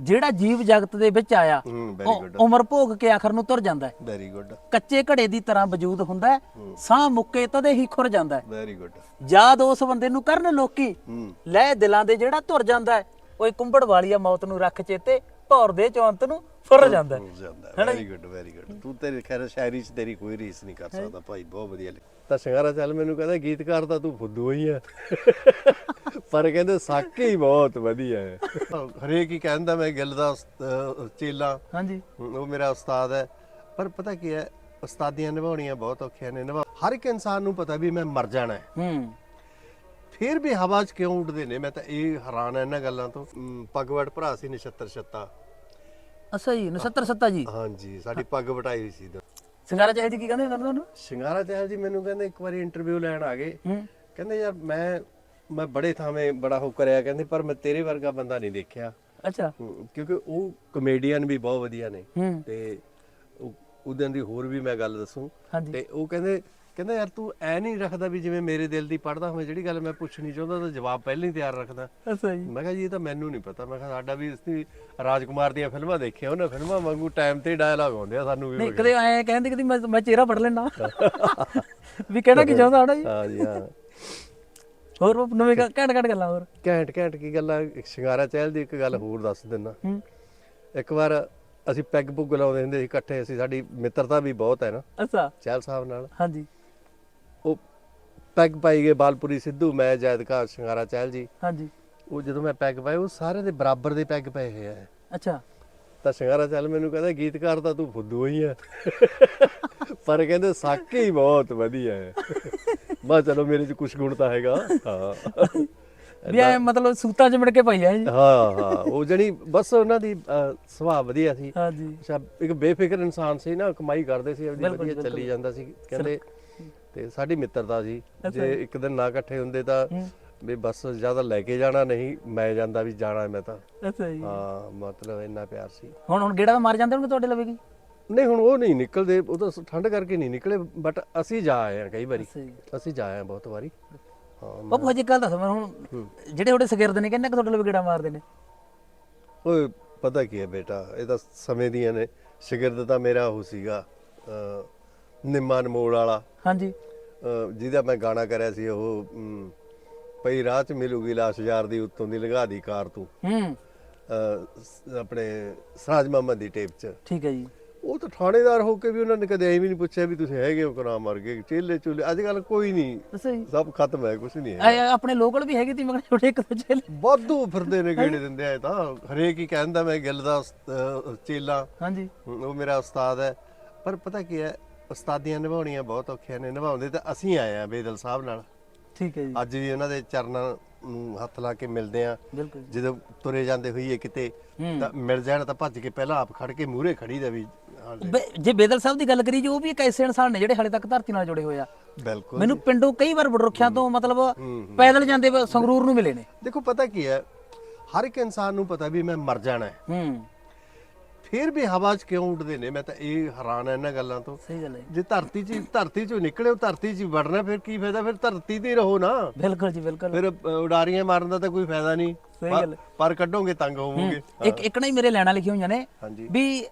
ਜਿਹੜਾ ਜੀਵ ਜਗਤ ਦੇ ਵਿੱਚ ਆਇਆ ਹੂੰ ਵੈਰੀ ਉਹ ਗੁੱਡ ਉਮਰ ਭੋਗ ਕੇ ਆਖਰ ਨੂੰ ਤੁਰ ਜਾਂਦਾ ਹੈ। ਵੈਰੀ ਗੁੱਡ ਕੱਚੇ ਘੜੇ ਦੀ ਤਰ੍ਹਾਂ ਵਜੂਦ ਹੁੰਦਾ ਹੈ ਸਾਹ ਮੁੱਕੇ ਤਦੇ ਹੀ ਖੁਰ ਜਾਂਦਾ ਹੈ। ਵੈਰੀ ਗੁੱਡ ਯਾਦ ਉਸ ਬੰਦੇ ਨੂੰ ਕਰਨ ਲੋਕੀ ਹੂੰ। ਲੈ ਦਿਲਾਂ ਦੇ ਜਿਹੜਾ ਤੁਰ ਜਾਂਦਾ ਹੈ ਓਏ ਕੁੰਬੜ ਵਾਲੀਆ ਮੌਤ ਨੂੰ ਰੱਖ ਚੇਤੇ ਭੌਰ ਦੇ ਚੌਂਤ ਨੂੰ ਫੁਰ ਜਾਂਦਾ ਹੈ। ਹੋ। ਜਾਂਦਾ ਵੈਰੀ ਗੁੱਡ ਵੈਰੀ ਗੁੱਡ ਤੂੰ ਤੇਰੀ ਖੈਰ ਸ਼ਾਇਰੀ ਚ ਤੇਰੀ ਕੋਈ ਰੀਸ ਨਹੀਂ ਕਰ ਸਕਦਾ ਭਾਈ ਬਹੁਤ ਵਧੀਆ ਲਿਖ ਤਾਂ ਸ਼ਿੰਗਾਰਾ ਚੱਲ ਮੈਨੂੰ ਕਹਿੰਦਾ ਗੀਤਕਾਰ ਤਾਂ ਤੂੰ ਫੁੱਦੂ ਹੀ ਆ। ਪਰ ਕਹਿੰਦੇ ਸਾਕੇ ਹੀ ਬਹੁਤ ਵਧੀਆ ਹੈ। ਹਰੇਕ ਹੀ ਕਹਿੰਦਾ ਮੈਂ ਗਿੱਲ ਦਾ ਅਹ ਚੇਲਾ। ਹਾਂਜੀ। ਉਹ ਮੇਰਾ ਉਸਤਾਦ ਹੈ। ਪਰ ਪਤਾ ਕੀ ਹੈ ਉਸਤਾਦੀਆਂ ਨਿਭਾਉਣੀਆਂ ਬਹੁਤ ਔਖੀਆਂ ਨੇ। ਨਿਭਾ ਹਰ ਇੱਕ ਇਨਸਾਨ ਨੂੰ ਪਤਾ ਵੀ ਮੈਂ ਮਰ ਜਾਣਾ ਹੈ। ਹੂੰ। ਫਿਰ ਵੀ ਹਵਾ 'ਚ ਕਿਉਂ ਉੱਡਦੇ ਨੇ? ਮੈਂ ਤਾਂ ਇਹ ਹੈਰਾਨ ਹਾਂ ਇਹਨਾਂ ਗੱਲਾਂ ਤੋਂ। ਅਮ, ਪੱਗਵੜ ਭਰਾ ਸੀ ਨਛੱਤਰ ਛੱਤਾ। ਅੱਛਾ ਜੀ 79 ਸੱਤਾ ਜੀ? ਹਾਂਜੀ ਸਾਡੀ ਪੱਗ ਵਟਾਈ ਹੋਈ ਸੀ ਸਿੰਗਾਰਾ ਚਾਹੀਦੀ ਕੀ ਕਹਿੰਦੇ ਤੁਹਾਨੂੰ ਤੁਹਾਨੂੰ? ਸ਼ਿੰਗਾਰਾ ਚਹਿਲ ਜੀ ਮੈਨੂੰ ਕਹਿੰਦੇ ਇੱਕ ਵਾਰੀ ਇੰਟਰਵਿਊ ਲੈਣ ਆ ਗਏ। ਹੂੰ। ਕਹਿੰਦੇ ਯਾਰ ਮੈਂ ਮੈਂ ਬੜੇ ਥਾਵੇਂ ਬੜਾ ਹੋ ਕਰਿਆ ਕਹਿੰਦੇ ਪਰ ਮੈਂ ਤੇਰੇ ਵਰਗਾ ਬੰਦਾ ਨਹੀਂ ਦੇਖਿਆ। ਅੱਛਾ। ਕਿਉਂਕਿ ਉਹ ਕਮੇਡੀਅਨ ਵੀ ਬਹੁਤ ਵਧੀਆ ਨੇ। ਤੇ ਉਹਦਾਂ ਦੀ ਹੋਰ ਵੀ ਮੈਂ ਗੱਲ ਦੱਸੂ। ਤੇ ਉਹ ਕਹਿੰਦੇ ਕਹਿੰਦਾ ਯਾਰ ਤੂੰ ਐ ਨਹੀਂ ਰੱਖਦਾ ਵੀ ਜਿਵੇਂ ਮੇਰੇ ਦਿਲ ਦੀ ਪੜਦਾ ਹੋਵੇ ਜਿਹੜੀ ਗੱਲ ਮੈਂ ਪੁੱਛਣੀ ਚਾਹੁੰਦਾ ਤਾਂ ਜਵਾਬ ਪਹਿਲਾਂ ਹੀ ਤਿਆਰ ਰੱਖਦਾ। ਅੱਛਾ ਜੀ। ਮੈਂ ਕਿਹਾ ਜੀ ਇਹ ਤਾਂ ਮੈਨੂੰ ਨਹੀਂ ਪਤਾ। ਮੈਂ ਕਿਹਾ ਸਾਡਾ ਵੀ ਅਸੀਂ ਰਾਜਕੁਮਾਰ ਦੀਆਂ ਫਿਲਮਾਂ ਦੇਖੀਆਂ ਉਹਨਾਂ ਫਿਲਮਾਂ ਵਾਂਗੂ ਟਾਈਮ ਤੇ ਡਾਇਲੌਗ ਆਉਂਦੇ ਆ ਸਾਨੂੰ ਵੀ ਨਹੀਂ ਕਦੇ ਐ ਕਹਿੰਦੇ ਮੈਂ ਮੈਂ ਚਿਹਰਾ ਪੜ ਲੈਣਾ ਵੀ ਕਹਿਣਾ ਕੀ ਚਾਹੁੰਦਾ ਹਣਾ ਜੀ? ਹਾਂ ਜੀ ਹਾਂ। ਹੋਰ ਉਹ ਨਵੇਂ ਘੱਟ ਘੱਟ ਗੱਲਾਂ ਹੋਰ। ਘੈਂਟ ਘੈਂਟ ਕੀ ਗੱਲਾਂ ਇੱਕ ਸ਼ਿੰਗਾਰਾ ਚਹਿਲ ਦੀ ਇੱਕ ਗੱਲ ਹੋਰ ਦੱਸ ਦਿੰਦਾ। ਹੂੰ। ਇੱਕ ਵਾਰ ਅਸੀਂ ਪੈਗ ਪੁੱਗ ਲਾਉਂਦੇ ਹੁੰਦੇ ਸੀ ਇਕੱਠੇ ਅਸੀਂ ਸਾਡੀ ਮਿੱਤਰਤਾ ਵੀ ਬਹੁਤ ਹੈ ਨਾ। ਅੱਛਾ। ਚਹਿਲ ਸਾਹਿਬ ਨਾਲ। ਹਾਂਜੀ। ਉਹ ਪੈਗ ਪਾਈ ਗਏ ਬਾਲਪੁਰੀ ਸਿੱਧੂ ਮੈਂ ਜੈਦਕਾ ਸ਼ਿੰਗਾਰਾ ਚਹਿਲ ਜੀ। ਹਾਂਜੀ। ਉਹ ਜਦੋਂ ਮੈਂ ਪੈਗ ਪਾਏ ਉਹ ਸਾਰੇ ਦੇ ਬਰਾਬਰ ਦੇ ਪੈਗ ਪਏ ਹੋਏ ਆ। ਅੱਛਾ। ਤਾਂ ਸ਼ਿੰਗਾਰਾ ਚੱਲ ਮੈਨੂੰ ਕਹਿੰਦਾ ਗੀਤਕਾਰ ਤਾਂ ਤੂੰ ਫੁੱਦੂ ਹੀ ਆ। ਪਰ ਕਹਿੰਦੇ ਸਾਕੇ ਹੀ ਬਹੁਤ ਵਧੀਆ ਹੈ। ਮੈਂ ਕਿਹਾ ਚਲੋ ਮੇਰੇ ਚ ਕੁਝ ਗੁਣ ਤਾਂ ਹੈਗਾ। ਹਾਂ। ਵੀ ਐ ਮਤਲਬ ਸੂਤਾਂ ਚ ਮਿੜ ਕੇ ਪਈ ਐ ਜੀ ਹਾਂ ਹਾਂ। ਉਹ ਜਣੀ ਬਸ ਉਹਨਾਂ ਦੀ ਅਹ, ਸੁਭਾਅ ਵਧੀਆ ਸੀ। ਹਾਂਜੀ ਅੱਛਾ ਇੱਕ ਬੇਫਿਕਰ ਇਨਸਾਨ ਸੀ ਨਾ ਕਮਾਈ ਕਰਦੇ ਸੀ ਆਪਣੀ ਬਿਲਕੁਲ, ਵਧੀਆ ਚੱਲੀ ਬਿਲਕੁਲ। ਜਾਂਦਾ ਸੀ ਕਹਿੰਦੇ ਤੇ ਸਾਡੀ ਮਿੱਤਰਤਾ ਸੀ। ਜੇ ਇੱਕ ਦਿਨ ਨਾ ਇਕੱਠੇ ਹੁੰਦੇ ਤਾਂ ਹੂੰ। ਵੀ ਬਸ ਜ਼ਿਆਦਾ ਲੈ ਕੇ ਜਾਣਾ ਨਹੀਂ ਮੈਂ ਜਾਂਦਾ ਵੀ ਜਾਣਾ ਮੈਂ ਤਾਂ। ਅੱਛਾ ਜੀ। ਹਾਂ ਮਤਲਬ ਇੰਨਾ ਪਿਆਰ ਸੀ। ਹੁਣ ਹੁਣ ਗੇੜਾ ਤਾਂ ਮਾਰ ਜਾਂਦੇ ਹੋਣਗੇ ਤੁਹਾਡੇ ਲਵੇ ਕੀ ਨਹੀਂ ਹੁਣ ਉਹ ਨਹੀਂ ਨਿਕਲਦੇ ਉਹ ਤਾਂ ਠੰਡ ਕਰਕੇ ਨਹੀਂ ਨਿਕਲੇ ਬਟ ਅਸੀਂ ਜਾ ਆਏ ਹਾਂ ਕਈ ਵਾਰੀ। ਅੱਛਾ ਜੀ। ਅਸੀਂ ਜਾ ਆਏ ਹਾਂ ਬਹੁਤ ਵਾਰੀ। ਹਾਂ ਬਾਪੂ ਹਜੇ ਗੱਲ ਦੱਸ ਮੈਨੂੰ ਹੁਣ ਜਿਹੜੇ ਤੁਹਾਡੇ ਸ਼ਗਿਰਦ ਨੇ ਕਿੰਨੇ ਕੁ ਤੁਹਾਡੇ ਲਵੇ ਗੇੜਾ ਮਾਰਦੇ ਨੇ? ਓਏ ਪਤਾ ਕੀ ਹੈ ਬੇਟਾ ਇਹ ਤਾਂ ਸਮੇਂ ਦੀਆਂ ਨੇ। ਸ਼ਾਗਿਰਦ ਤਾਂ ਮੇਰਾ ਉਹ ਸੀਗਾ ਅਹ, ਨਿੰਮਾ ਵਾਲਾ। ਹਾਂਜੀ। ਅਹ, ਜਿਹਦਾ ਮੈਂ ਗਾਣਾ ਕਰਿਆ ਸੀ ਉਹ ਅਮ, ਪਈ ਰਾਹ ਚ ਮਿਲੂਗੀ ਲਾਸ਼ ਯਾਰ ਦੀ ਉੱਤੋਂ ਦੀ ਲੰਘਾ ਦੀ ਕਾਰ ਤੂੰ। ਹੂੰ। ਅਹ, ਸ- ਆਪਣੇ ਸਰਾਜ ਮੁਹੰਮਦ ਦੀ ਟੇਪ ਚ। ਠੀਕ ਹੈ ਜੀ। ਉਹ ਤਾਂ ਥਾਣੇਦਾਰ ਹੋ ਕੇ ਵੀ ਉਹਨਾਂ ਨੇ ਕਦੇ ਐਵੇਂ ਨਹੀਂ ਪੁੱਛਿਆ ਵੀ ਤੁਸੀਂ ਹੈਗੇ ਹੋ ਕਿ ਨਾ ਮਰ ਗਏ ਚੇਲੇ ਚੁੱਲੇ ਅੱਜ ਕੱਲ ਕੋਈ ਨਹੀਂ। ਸਭ ਖਤਮ ਹੈ ਕੁਝ ਨਹੀਂ ਹੈ ਐ ਆਪਣੇ ਲੋਕਲ ਵੀ ਹੈਗੇ ਤੀ ਮਗਰ ਛੋਟੇ ਇੱਕ ਦੋ ਚੇਲੇ। ਵਾਧੂ ਫਿਰਦੇ ਨੇ ਗੇੜੇ ਦਿੰਦੇ ਆ ਇਹ ਤਾਂ। ਹਰੇਕ ਹੀ ਕਹਿੰਦਾ ਮੈਂ ਗਿੱਲ ਦਾ ਉਸਤ- ਅਹ ਚੇਲਾ। ਹਾਂਜੀ। ਉਹ ਮੇਰਾ ਉਸਤਾਦ ਹੈ। ਪਰ ਪਤਾ ਕੀ ਹੈ ਉਸਤਾਦੀਆਂ ਨਿਭਾਉਣੀਆਂ ਬਹੁਤ ਔਖੀਆਂ ਨੇ ਨਿਭਾਉਂਦੇ ਤਾਂ ਅਸੀਂ ਆਏ ਆ ਬੇਦਲ ਸਾਹਿਬ ਨਾਲ। ਠੀਕ ਹੈ ਜੀ। ਅੱਜ ਵੀ ਉਹਨਾਂ ਦੇ ਚਰਨਾਂ ਨੂੰ ਹੱਥ ਲਾ ਕੇ ਮਿਲਦੇ ਆ ਬਿਲਕੁਲ ਜੀ। ਜਦੋਂ ਤੁਰੇ ਜਾਂਦੇ ਹੋਈਏ ਕਿਤੇ। ਤਾਂ ਮਿਲ ਜਾਣ ਤਾਂ ਭੱਜ ਕੇ ਪਹਿਲਾਂ ਆਪ ਖੜ ਕੇ ਮੂਹਰੇ ਖੜੀ ਦਾ ਵੀ ਬੇ- ਜੇ ਬੇਦਲ ਸਾਹਿਬ ਦੀ ਗੱਲ ਕਰੀ ਜੀ ਉਹ ਵੀ ਇੱਕ ਐਸੇ ਇਨਸਾਨ ਨੇ ਜਿਹੜੇ ਹਾਲੇ ਤੱਕ ਧਰਤੀ ਨਾਲ ਜੁੜੇ ਹੋਏ ਆ। ਬਿਲਕੁਲ ਮੈਨੂੰ ਪਿੰਡੋਂ ਕਈ ਵਾਰ ਬੜਰੁੱਖਿਆਂ ਤੋਂ ਮਤਲਬ ਪੈਦਲ ਜਾਂਦੇ ਵਾ- ਸੰਗਰੂਰ ਨੂੰ ਮਿਲੇ ਨੇ। ਦੇਖੋ ਪਤਾ ਕੀ ਹੈ? ਹਰ ਇੱਕ ਇਨਸਾਨ ਨੂੰ ਪਤਾ ਵੀ ਮੈਂ ਮਰ ਜਾਣਾ ਹੈ। ਹੂੰ। ਫਿਰ ਵੀ ਹਵਾ 'ਚ ਕਿਉਂ ਉੱਡਦੇ ਨੇ? ਮੈਂ ਤਾਂ ਇਹ ਹੈਰਾਨ ਹਾਂ ਇਹਨਾਂ ਗੱਲਾਂ ਤੋਂ। ਸਹੀ ਗੱਲ ਹੈ ਜੀ। ਜੇ ਧਰਤੀ 'ਚ ਧਰਤੀ 'ਚੋਂ ਨਿਕਲੇ ਉਹ ਧਰਤੀ 'ਚ ਹੀ ਵੜਨਾ ਫਿਰ ਕੀ ਫਾਇਦਾ? ਫਿਰ ਧਰਤੀ ਤੇ ਹੀ ਰਹੋ ਨਾ। ਬਿਲਕੁਲ ਜੀ ਬਿਲਕੁਲ। ਫਿਰ ਅ, ਉਡਾਰੀਆਂ ਮਾਰਨ ਦਾ ਤਾਂ ਕੋਈ ਫਾਇਦਾ ਨਹੀਂ। ਸਹੀ ਪਰ- ਗੱਲ ਹੈ। ਪਰ ਕੱਢੋਗੇ ਤੰਗ ਹੋਵੋਗੇ। ਇੱਕ ਇੱਕ ਨਾ ਹੀ ਮੇਰੇ ਲੈਣਾ ਲਿਖੀਆਂ ਹੋਈਆਂ ਨੇ ਹਾਂਜੀ। ਵੀ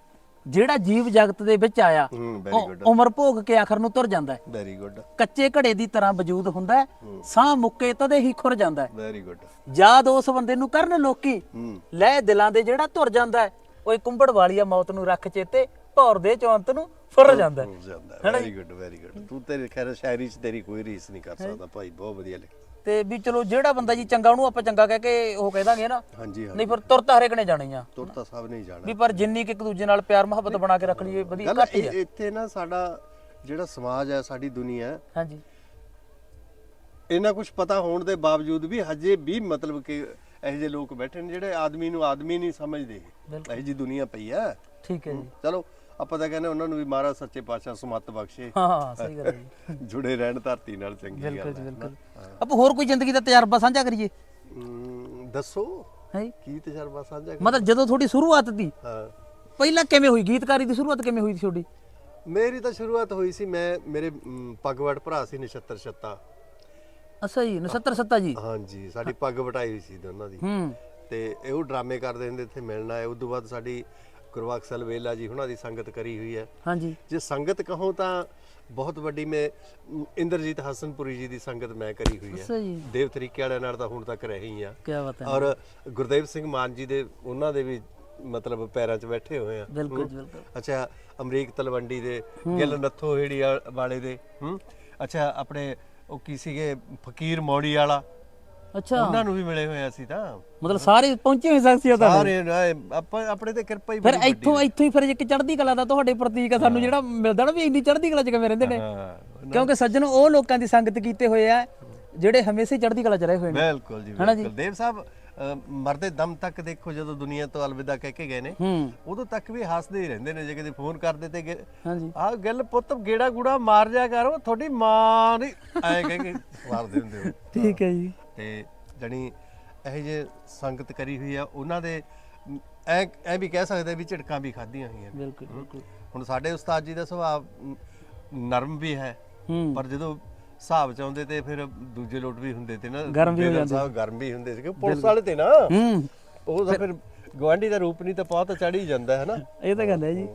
ਜਿਹੜਾ ਜੀਵ ਜਗਤ ਦੇ ਵਿੱਚ ਆਇਆ ਹੂੰ ਵੈਰੀ ਉਹ ਗੁੱਡ ਉਮਰ ਭੋਗ ਕੇ ਆਖਰ ਨੂੰ ਤੁਰ ਜਾਂਦਾ ਹੈ। ਵੈਰੀ ਗੁੱਡ ਕੱਚੇ ਘੜੇ ਦੀ ਤਰ੍ਹਾਂ ਵਜੂਦ ਹੁੰਦਾ ਹੈ ਸਾਹ ਮੁੱਕੇ ਤਦੇ ਹੀ ਖੁਰ ਜਾਂਦਾ ਹੈ। ਵੈਰੀ ਗੁੱਡ ਯਾਦ ਉਸ ਬੰਦੇ ਨੂੰ ਕਰਨ ਲੋਕੀ ਹੂੰ। ਲੈ ਦਿਲਾਂ ਦੇ ਜਿਹੜਾ ਤੁਰ ਜਾਂਦਾ ਹੈ ਓਏ ਕੁੰਬੜ ਵਾਲੀਆ ਮੌਤ ਨੂੰ ਰੱਖ ਚੇਤੇ ਭੌਰ ਦੇ ਚੌਂਤ ਨੂੰ ਫੁਰ ਜਾਂਦਾ ਹੈ। ਜਾਂਦਾ ਵੈਰੀ ਗੁੱਡ ਵੈਰੀ ਗੁੱਡ ਤੂੰ ਤੇਰੀ ਖੈਰ ਸ਼ਾਇਰੀ 'ਚ ਤੇਰੀ ਕੋਈ ਰੀਸ ਨਹੀਂ ਕਰ ਸਕਦਾ ਭਾਈ ਬਹੁਤ ਵਧੀਆ ਲਿਖ ਤੇ ਵੀ ਚਲੋ ਜਿਹੜਾ ਬੰਦਾ ਜੀ ਚੰਗਾ ਉਹਨੂੰ ਆਪਾਂ ਚੰਗਾ ਕਹਿ ਕੇ ਉਹ ਕਹਿ ਦਾਂਗੇ ਨਾ। ਹਾਂਜੀ ਹਾਂ ਨਹੀਂ ਫਿਰ ਤੁਰ ਤਾਂ ਹਰੇਕ ਨੇ ਜਾਣੀ ਆ। ਤੁਰਤਾ ਸਭ ਨਹੀਂ ਜਾਣਾ। ਵੀ ਪਰ ਜਿੰਨੀ ਕਿ ਇੱਕ ਦੂਜੇ ਨਾਲ ਪਿਆਰ ਮੁਹੱਬਤ ਬਣਾ ਕੇ ਰੱਖ ਲਈਏ ਵਧੀਆ ਗੱਲ ਘੱਟ ਹੀ ਆ। ਇਹ- ਇੱਥੇ ਨਾ ਸਾਡਾ ਜਿਹੜਾ ਸਮਾਜ ਹੈ ਸਾਡੀ ਦੁਨੀਆ ਹੈ ਹਾਂਜੀ। ਇੰਨਾ ਕੁਝ ਪਤਾ ਹੋਣ ਦੇ ਬਾਵਜੂਦ ਵੀ ਹਜੇ ਵੀ ਮਤਲਬ ਕਿ ਇਹੋ ਜਿਹੇ ਲੋਕ ਬੈਠੇ ਨੇ ਜਿਹੜੇ ਆਦਮੀ ਨੂੰ ਆਦਮੀ ਨਹੀਂ ਸਮਝਦੇ। ਬਿਲਕੁਲ। ਇਹੋ ਜਿਹੀ ਦੁਨੀਆ ਪਈ ਹੈ। ਠੀਕ ਹੈ ਜੀ। ਚਲੋ ਆਪਾਂ ਤਾਂ ਕਹਿੰਦੇ ਉਹਨਾਂ ਨੂੰ ਵੀ ਮਹਾਰਾਜ ਸੱਚੇ ਪਾਤਸ਼ਾਹ ਸੁਮੱਤ ਬਖਸ਼ੇ। ਹਾਂ ਹਾਂ ਸਹੀ ਗੱਲ ਹੈ ਜੀ। ਜੁੜੇ ਰਹਿਣ ਧਰਤੀ ਨਾਲ ਚੰਗੀ ਬਿਲਕੁਲ ਗੱਲ ਜੀ ਹੈ ਬਿਲਕੁਲ। ਆਪਾਂ ਹੋਰ ਕੋਈ ਜ਼ਿੰਦਗੀ ਦਾ ਤਜਰਬਾ ਸਾਂਝਾ ਕਰੀਏ? ਦੱਸੋ। ਹੈ? ਕੀ ਤਜਰਬਾ ਸਾਂਝਾ ਕਰ- ਮਤਲਬ ਜਦੋਂ ਤੁਹਾਡੀ ਸ਼ੁਰੂਆਤ ਦੀ ਹਾਂ। ਪਹਿਲਾਂ ਕਿਵੇਂ ਹੋਈ? ਗੀਤਕਾਰੀ ਦੀ ਸ਼ੁਰੂਆਤ ਕਿਵੇਂ ਹੋਈ ਸੀ ਤੁਹਾਡੀ? ਮੇਰੀ ਤਾਂ ਸ਼ੁਰੂਆਤ ਹੋਈ ਸੀ ਮੈਂ ਮੇਰੇ ਪੱਗਵੜ ਭਰਾ ਸੀ ਨਛੱਤਰ ਛੱਤਾ। ਅੱਛਾ ਜੀ 69 ਸੱਤਾ ਜੀ? ਹਾਂਜੀ ਸਾਡੀ ਪੱਗ ਵਟਾਈ ਹੋਈ ਸੀ ਦੋਨਾਂ ਦੀ। ਹੂੰ। ਤੇ ਇਹ ਉਹ ਡਰਾਮੇ ਕਰਦੇ ਹੁੰਦੇ ਇੱਥੇ ਮਿਲਣਾ ਹੈ ਉਸ ਤੋਂ ਬਾਅਦ ਸਾਡੀ ਗੁਰਬਖਸ਼ਲ ਵੇਲਾ ਜੀ ਉਹਨਾਂ ਦੀ ਸੰਗਤ ਕਰੀ ਹੋਈ ਹੈ। ਹਾਂਜੀ। ਜੇ ਸੰਗਤ ਕਹੋ ਤਾਂ ਬਹੁਤ ਵੱਡੀ ਮੈਂ ਇੰਦਰਜੀਤ ਹਸਨਪੁਰੀ ਜੀ ਦੀ ਸੰਗਤ ਮੈਂ ਕਰੀ ਹੋਈ ਹੈ। ਦੇਵ ਤਰੀਕੇ ਵਾਲਿਆਂ ਨਾਲ ਤਾਂ ਹੁਣ ਤੱਕ ਰਹੀ ਆ ਕੀ ਬਾਤ ਹੈ। ਔਰ ਗੁਰਦੇਵ ਸਿੰਘ ਮਾਨ ਜੀ ਦੇ ਉਹਨਾਂ ਦੇ ਵੀ ਮਤਲਬ ਪੈਰਾਂ 'ਚ ਬੈਠੇ ਹੋਏ ਆ। ਬਿਲਕੁਲ ਬਿਲਕੁਲ। ਅੱਛਾ ਅਮਰੀਕ ਤਲਵੰਡੀ ਦੇ ਗਿੱਲ ਨੱਥੋ ਹੇੜੀ ਵਾਲੇ ਦੇ ਹੂੰ। ਅੱਛਾ ਆਪਣੇ ਉਹ ਕੀ ਸੀਗੇ ਫਕੀਰ ਮੌੜੀ ਵਾਲਾ ਅੱਛਾ। ਉਹਨਾਂ ਨੂੰ ਵੀ ਮਿਲੇ ਹੋਏ ਅਸੀਂ ਤਾਂ। ਮਤਲਬ ਸਾਰੇ ਪਹੁੰਚੇ ਹੋਏ ਸ਼ਖਸੀਅਤ ਆ ਸਾਰੇ ਆਪਾਂ ਆਪਣੇ ਤੇ ਕਿਰਪਾ ਹੀ ਫਿਰ ਬੜੀ ਇੱਥੋਂ ਇੱਥੋਂ ਹੀ ਫਿਰ ਇੱਕ ਚੜ੍ਹਦੀ ਕਲਾ ਦਾ ਤੁਹਾਡੇ ਪ੍ਰਤੀਕ ਆ ਸਾਨੂੰ ਜਿਹੜਾ ਮਿਲਦਾ ਨਾ ਵੀ ਇੰਨੀ ਚੜ੍ਹਦੀ ਕਲਾ ਚ ਕਿਵੇਂ ਰਹਿੰਦੇ ਨੇ। ਹਾਂ ਕਿਉਂਕਿ ਸੱਜਣ ਉਹ ਲੋਕਾਂ ਦੀ ਸੰਗਤ ਕੀਤੇ ਹੋਏ ਆ ਜਿਹੜੇ ਹਮੇਸ਼ਾ ਹੀ ਚੜ੍ਹਦੀ ਕਲਾ ਚ ਰਹੇ ਹੋਏ ਨੇ। ਬਿਲਕੁਲ ਜੀ ਹਨਾ ਜੀ? ਬਿਲਕੁਲ। ਦੇਵ ਸਾਹਿਬ ਅ, ਮਰਦੇ ਦਮ ਤੱਕ ਦੇਖੋ ਜਦੋਂ ਦੁਨੀਆ ਤੋਂ ਅਲਵਿਦਾ ਕਹਿ ਕੇ ਗਏ ਨੇ ਹੂੰ। ਉਦੋਂ ਤੱਕ ਵੀ ਹੱਸਦੇ ਹੀ ਰਹਿੰਦੇ ਨੇ ਜੇ ਕਦੇ ਫੋਨ ਕਰਦੇ ਤੇ ਗੇ- ਹਾਂਜੀ। ਆਹ ਗੱਲ ਪੁੱਤ ਗੇੜਾ ਗੂੜਾ ਮਾਰ ਜਾ ਕਰ ਤੁਹਾਡੀ ਮਾਂ ਨਹੀਂ। ਐ ਕਹਿ ਕੇ ਮਾਰਦੇ ਹੁੰਦੇ ਹੋ। ਠੀਕ ਹੈ ਜੀ। ਤੇ ਜਣੀ ਇਹ ਜੇ ਸੰਗਤ ਕਰੀ ਹੋਈ ਆ ਉਹਨਾਂ ਦੇ ਐ ਐ ਵੀ ਕਹਿ ਸਕਦੇ ਵੀ ਝਟਕਾਂ ਵੀ ਖਾਧੀਆਂ ਹੋਈਆਂ। ਬਿਲਕੁਲ ਬਿਲਕੁਲ। ਹੁਣ ਸਾਡੇ ਉਸਤਾਦ ਜੀ ਦਾ ਸੁਭਾਅ ਨਰਮ ਵੀ ਹੈ ਪਰ ਜਦੋਂ ਹਿਸਾਬ ਚ ਆਉਂਦੇ ਤੇ ਫਿਰ ਦੂਜੇ ਲੋਟ ਵੀ ਹੁੰਦੇ ਤੇ ਨਾ ਗਰਮ ਵੀ ਹੋ ਜਾਂਦੇ। ਸਾਹਿਬ ਗਰਮ ਵੀ ਹੁੰਦੇ ਸੀ ਕਿ ਪੁਲਿਸ ਵਾਲੇ ਤੇ ਨਾ ਉਹ ਤਾਂ ਫਿਰ ਗਵਾਂਢੀ ਦਾ ਰੂਪ ਨਹੀਂ ਤਾਂ ਬਹੁਤ ਚੜ ਹੀ ਜਾਂਦਾ ਹੈ ਨਾ? ਇਹ ਤਾਂ ਗੱਲ ਹੈ ਜੀ।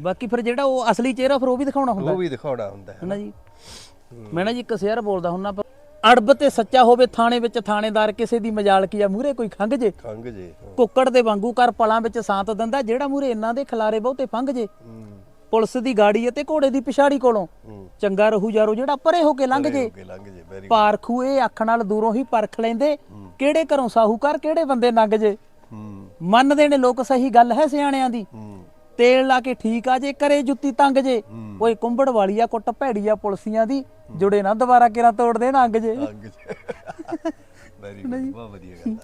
ਬਾਕੀ ਫਿਰ ਜਿਹੜਾ ਉਹ ਅਸਲੀ ਚਿਹਰਾ ਫਿਰ ਉਹ ਵੀ ਦਿਖਾਉਣਾ ਹੁੰਦਾ? ਉਹ ਵੀ ਦਿਖਾਉਣਾ ਹੁੰਦਾ ਹੈ ਨਾ? ਜੀ? ਮੈਂ ਨਾ ਜੀ ਇੱਕ ਸ਼ੇਅਰ ਬੋਲਦਾ ਹੁੰਨਾ ਅੜਬ ਤੇ ਸੱਚਾ ਹੋਵੇ ਥਾਣੇ ਵਿੱਚ ਥਾਣੇਦਾਰ ਕਿਸੇ ਦੀ ਮਜਾਲ ਕੀ ਆ ਮੂਰੇ ਕੋਈ ਖੰਗ ਜੇ? ਖੰਗ ਜੇ ਕੁੱਕੜ ਦੇ ਵਾਂਗੂ ਕਰ ਪਲਾਂ ਵਿੱਚ ਸਾਥ ਦਿੰਦਾ ਜਿਹੜਾ ਮੂਰੇ ਇਹਨਾਂ ਦੇ ਖਿਲਾਰੇ ਬਹੁਤੇ ਫੰਗ ਜੇ। ਪੁਲਿਸ ਦੀ ਗਾੜੀ ਅਤੇ ਘੋੜੇ ਦੀ ਪਿਛਾੜੀ ਕੋਲੋਂ। ਚੰਗਾ ਰਹੂ ਯਾਰੋ ਜਿਹੜਾ ਪਰੇ ਹੋ ਕੇ ਲੰਘ ਜੇ। ਪਾਰਖੂ ਇਹ ਅੱਖ ਨਾਲ ਦੂਰੋਂ ਹੀ ਪਰਖ ਲੈਂਦੇ। ਕਿਹੜੇ ਘਰੋਂ ਸਾਹੂਕਾਰ ਕਿਹੜੇ ਬੰਦੇ ਲੰਘ ਜੇ? ਮੰਨਦੇ ਨੇ ਲੋਕ ਸਹੀ ਗੱਲ ਹੈ ਸਿਆਣਿਆਂ ਦੀ। ਤੇਲ ਲਾ ਕੇ ਠੀਕ ਆ ਜੇ ਕਰੇ ਜੁੱਤੀ ਤੰਗ ਜੇ। ਓਏ ਕੁੰਬੜ ਵਾਲੀਆ ਕੁੱਟ ਭੈੜੀਆ ਪੁਲਸੀਆਂ ਦੀ ਜੁੜੇ ਨਾ ਦੁਬਾਰਾ ਕਿਰਾ ਤੋੜ ਦੇਣ ਅੰਗ ਜੇ। ਅੰਗ ਜੇ। ਵੈਰੀ ਗੁੱਡ ਬਹੁਤ ਵਧੀਆ ਗੱਲ